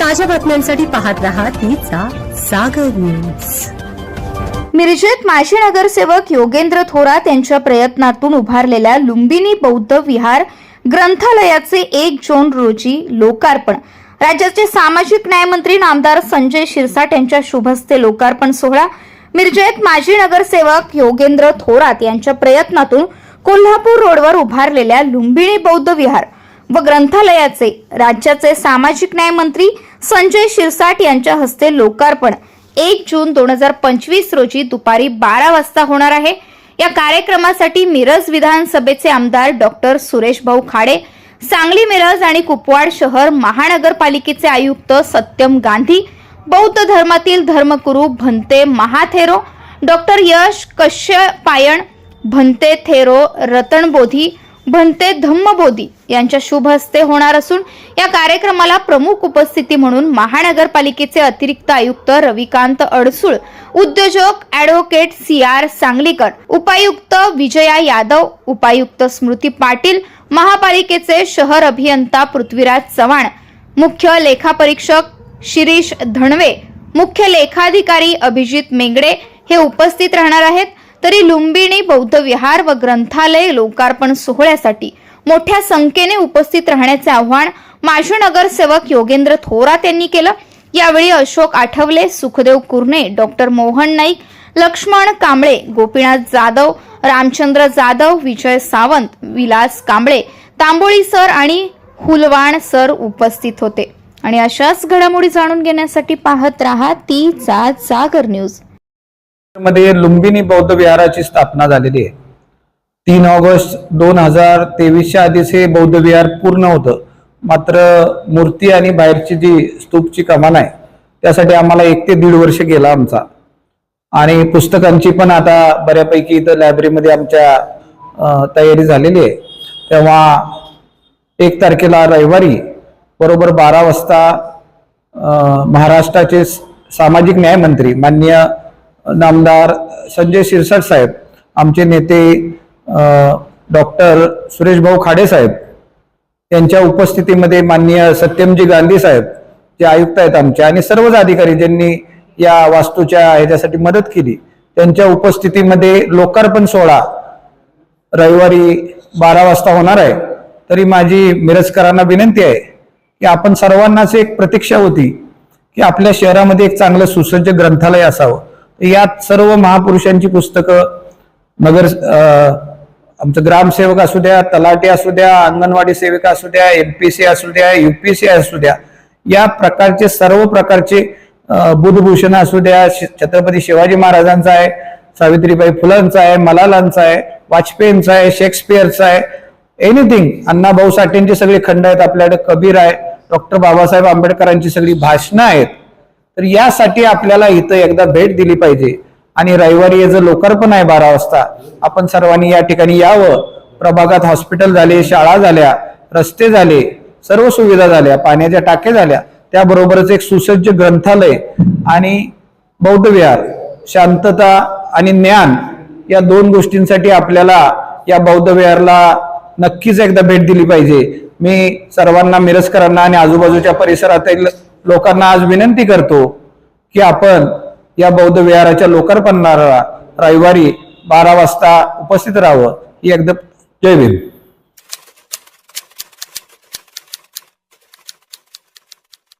ताज्या बातम्यांसाठी पाहत रहा तीचा सागर न्यूज मिरजेत माजी नगरसेवक योगेंद्र थोरात यांच्या प्रयत्नातून उभारलेल्या लुंबिनी बौद्ध विहार ग्रंथालयाचे एक जून रोजी लोकार्पण. राज्याचे सामाजिक न्यायमंत्री नामदार संजय शिरसाट यांच्या शुभस्ते लोकार्पण सोहळा. मिरजेत माजी नगरसेवक योगेंद्र थोरात यांच्या प्रयत्नातून कोल्हापूर रोडवर उभारलेल्या लुंबिनी बौद्ध विहार. व ग्रंथालयाचे राज्याचे सामाजिक न्याय मंत्री संजय शिरसाट यांच्या हस्ते लोकार्पण. एक जून दोन हजार पंचवीस रोजी दुपारी बारा वाजता होणार आहे. या कार्यक्रमासाठी मिरज विधानसभेचे आमदार डॉक्टर सुरेश भाऊ खाडे सांगली मिरज आणि कुपवाड शहर महानगरपालिकेचे आयुक्त सत्यम गांधी बौद्ध धर्मातील धर्मगुरू भंते महाथेरो डॉक्टर यश कश्यपायण भंते थेरो रतनबोधी भंते धम्मबोधी यांच्या शुभ हस्ते होणार असून या कार्यक्रमाला प्रमुख उपस्थिती म्हणून महानगरपालिकेचे अतिरिक्त आयुक्त रविकांत अडसूळ उद्योजक ॲडव्होकेट सी आर सांगलीकर उपायुक्त विजया यादव उपायुक्त स्मृती पाटील महापालिकेचे शहर अभियंता पृथ्वीराज चव्हाण मुख्य लेखापरीक्षक शिरीष धणवे मुख्य लेखाधिकारी अभिजित मेंगडे हे उपस्थित राहणार आहेत. तरी लुंबिणी बौद्ध विहार व ग्रंथालय लोकार्पण सोहळ्यासाठी मोठ्या संख्येने उपस्थित राहण्याचे आव्हान माजी नगरसेवक योगेंद्र थोरात यांनी केलं. यावेळी अशोक आठवले सुखदेव कुर्णे डॉक्टर मोहन नाईक लक्ष्मण कांबळे गोपीनाथ जाधव रामचंद्र जाधव विजय सावंत विलास कांबळे तांबोळी सर आणि हुलवाण सर उपस्थित होते. आणि अशाच घडामोडी जाणून घेण्यासाठी पाहत राहा तीचा जागर न्यूज. मध्ये लुंबिनी बौद्ध विहाराची स्थापना झालेली आहे. तीन ऑगस्ट दोन हजार तेवीसच्या आधीच हे बौद्ध विहार पूर्ण होतं. मात्र मूर्ती आणि बाहेरची जी स्तूपची कमान आहे त्यासाठी आम्हाला एक ते दीड वर्ष गेला आमचा. आणि पुस्तकांची पण आता बऱ्यापैकी इथं लायब्ररीमध्ये आमच्या तयारी झालेली आहे. तेव्हा एक तारखेला रविवारी बरोबर बारा वाजता महाराष्ट्राचे सामाजिक न्याय मंत्री मान्य नामदार संजय शिरसाट साहेब आमचे नेते डॉक्टर सुरेश भाऊ खाडे साहेब त्यांच्या उपस्थितीमध्ये माननीय सत्यमजी गांधी साहेब जे आयुक्त आहेत आमचे आणि सर्वच अधिकारी ज्यांनी या वास्तूच्या ह्याच्यासाठी मदत केली त्यांच्या उपस्थितीमध्ये लोकार्पण सोहळा रविवारी बारा वाजता होणार आहे. तरी माझी मिरजकरांना विनंती आहे की आपण सर्वांनाच एक प्रतीक्षा होती की आपल्या शहरामध्ये एक चांगलं सुसज्ज ग्रंथालय असावं. यात सर्व महापुरुषांची पुस्तकं नगर आमचं ग्रामसेवक असू द्या तलाठी असू द्या अंगणवाडी सेविका असू द्या एमपीसी असू द्या युपीसी असू द्या या प्रकारचे सर्व प्रकारचे बुधभूषण असू द्या छत्रपती शिवाजी महाराजांचा आहे सावित्रीबाई फुलांचा आहे मलालांचा आहे वाजपेयींचा आहे शेक्सपियरचा आहे एनिथिंग अण्णाभाऊ साठेंची सगळे खंड आहेत आपल्याकडे कबीर आहे डॉक्टर बाबासाहेब आंबेडकरांची सगळी भाषणं आहेत. तर यासाठी आपल्याला इथं एकदा भेट दिली पाहिजे. आणि रविवारी याचं लोकार्पण आहे बारा वाजता आपण सर्वांनी या ठिकाणी यावं. प्रभागात हॉस्पिटल झाले शाळा झाल्या रस्ते झाले सर्व सुविधा झाल्या पाण्याच्या टाक्या झाल्या. त्याबरोबरच एक सुसज्ज ग्रंथालय आणि बौद्ध विहार शांतता आणि ज्ञान या दोन गोष्टींसाठी आपल्याला या बौद्ध विहारला नक्कीच एकदा भेट दिली पाहिजे. मी सर्वांना मिरजकरांना आणि आजूबाजूच्या परिसरातील लोकांना आज विनंती करतो की आपण या बौद्ध विहाराच्या लोकार्पणाला रविवारी बारा वाजता उपस्थित राहावं. ही एकदम जय भीम.